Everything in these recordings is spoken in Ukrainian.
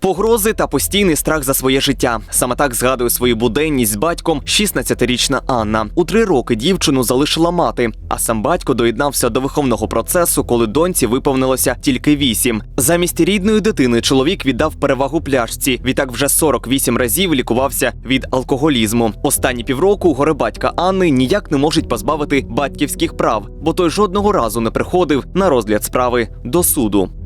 Погрози та постійний страх за своє життя. Саме так згадує свою буденність з батьком 16-річна Анна. У три роки дівчину залишила мати, а сам батько доєднався до виховного процесу, коли доньці виповнилося тільки вісім. Замість рідної дитини чоловік віддав перевагу пляшці. Відтак вже 48 разів лікувався від алкоголізму. Останні півроку горе батька Анни ніяк не можуть позбавити батьківських прав, бо той жодного разу не приходив на розгляд справи до суду.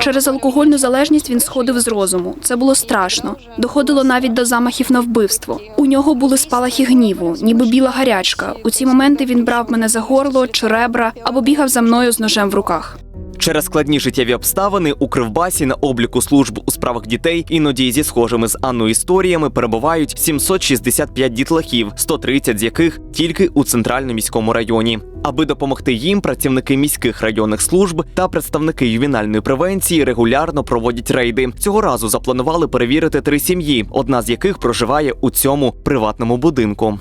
Через алкогольну залежність він сходив з розуму. Це було страшно. Доходило навіть до замахів на вбивство. У нього були спалахи гніву, ніби біла гарячка. У ці моменти він брав мене за горло чи ребра або бігав за мною з ножем в руках. Через складні життєві обставини у Кривбасі на обліку служб у справах дітей іноді зі схожими з Анною історіями перебувають 765 дітлахів, 130 з яких тільки у центральному міському районі. Аби допомогти їм, працівники міських районних служб та представники ювенальної превенції регулярно проводять рейди. Цього разу запланували перевірити три сім'ї, одна з яких проживає у цьому приватному будинку.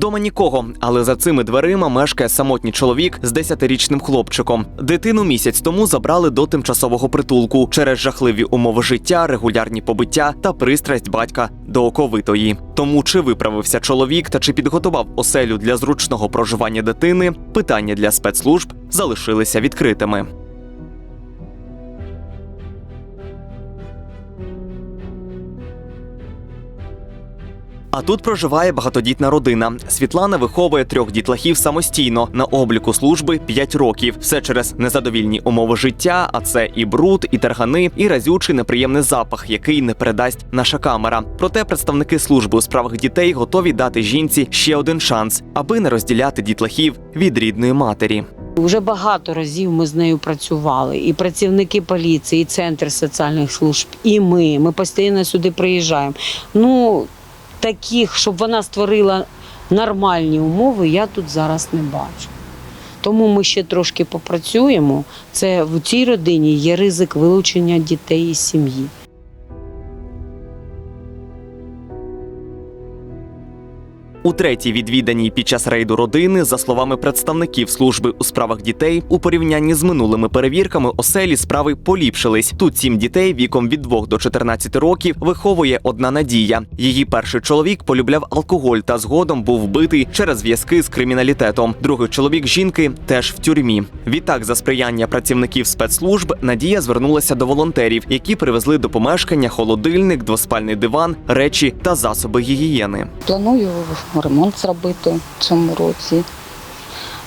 Вдома нікого, але за цими дверима мешкає самотній чоловік з 10-річним хлопчиком. Дитину місяць тому забрали до тимчасового притулку через жахливі умови життя, регулярні побиття та пристрасть батька до оковитої. Тому чи виправився чоловік та чи підготував оселю для зручного проживання дитини, питання для спецслужб залишилися відкритими. А тут проживає багатодітна родина. Світлана виховує трьох дітлахів самостійно на обліку служби 5 років. Все через незадовільні умови життя, а це і бруд, і таргани, і разючий неприємний запах, який не передасть наша камера. Проте представники служби у справах дітей готові дати жінці ще один шанс, аби не розділяти дітлахів від рідної матері. Уже багато разів ми з нею працювали, і працівники поліції, і центр соціальних служб, і ми. Ми постійно сюди приїжджаємо. Ну таких, щоб вона створила нормальні умови, я тут зараз не бачу. Тому ми ще трошки попрацюємо. Це в цій родині є ризик вилучення дітей із сім'ї. У третій відвіданій під час рейду родини, за словами представників служби у справах дітей, у порівнянні з минулими перевірками оселі справи поліпшились. Тут сім дітей віком від 2 до 14 років виховує одна надія. Її перший чоловік полюбляв алкоголь та згодом був вбитий через зв'язки з криміналітетом. Другий чоловік жінки теж в тюрмі. Відтак, за сприяння працівників спецслужб, Надія звернулася до волонтерів, які привезли до помешкання холодильник, двоспальний диван, речі та засоби гігієни. Планую ремонт зробити в цьому році.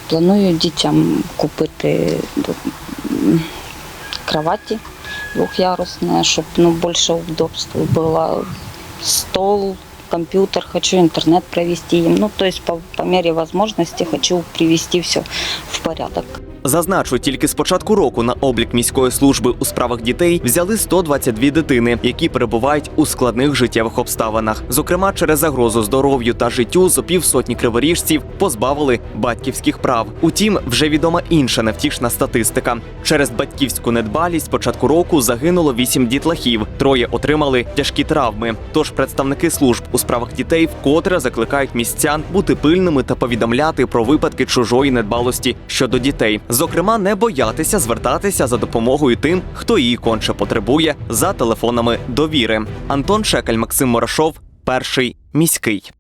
Планую дітям купити кроваті двохярусне, щоб ну, більше удобств було. Стол, комп'ютер, хочу інтернет провести їм. Ну, тобто, по, по мірі можливості хочу привести все в порядок. Зазначу, тільки з початку року на облік міської служби у справах дітей взяли 122 дитини, які перебувають у складних життєвих обставинах. Зокрема, через загрозу здоров'ю та життю зо півсотні криворіжців позбавили батьківських прав. Утім, вже відома інша невтішна статистика. Через батьківську недбалість початку року загинуло 8 дітлахів, троє отримали тяжкі травми. Тож представники служб у справах дітей вкотре закликають містян бути пильними та повідомляти про випадки чужої недбалості щодо дітей. Зокрема, не боятися звертатися за допомогою тим, хто її конче потребує за телефонами довіри. Антон Шекель, Максим Морошов, перший міський.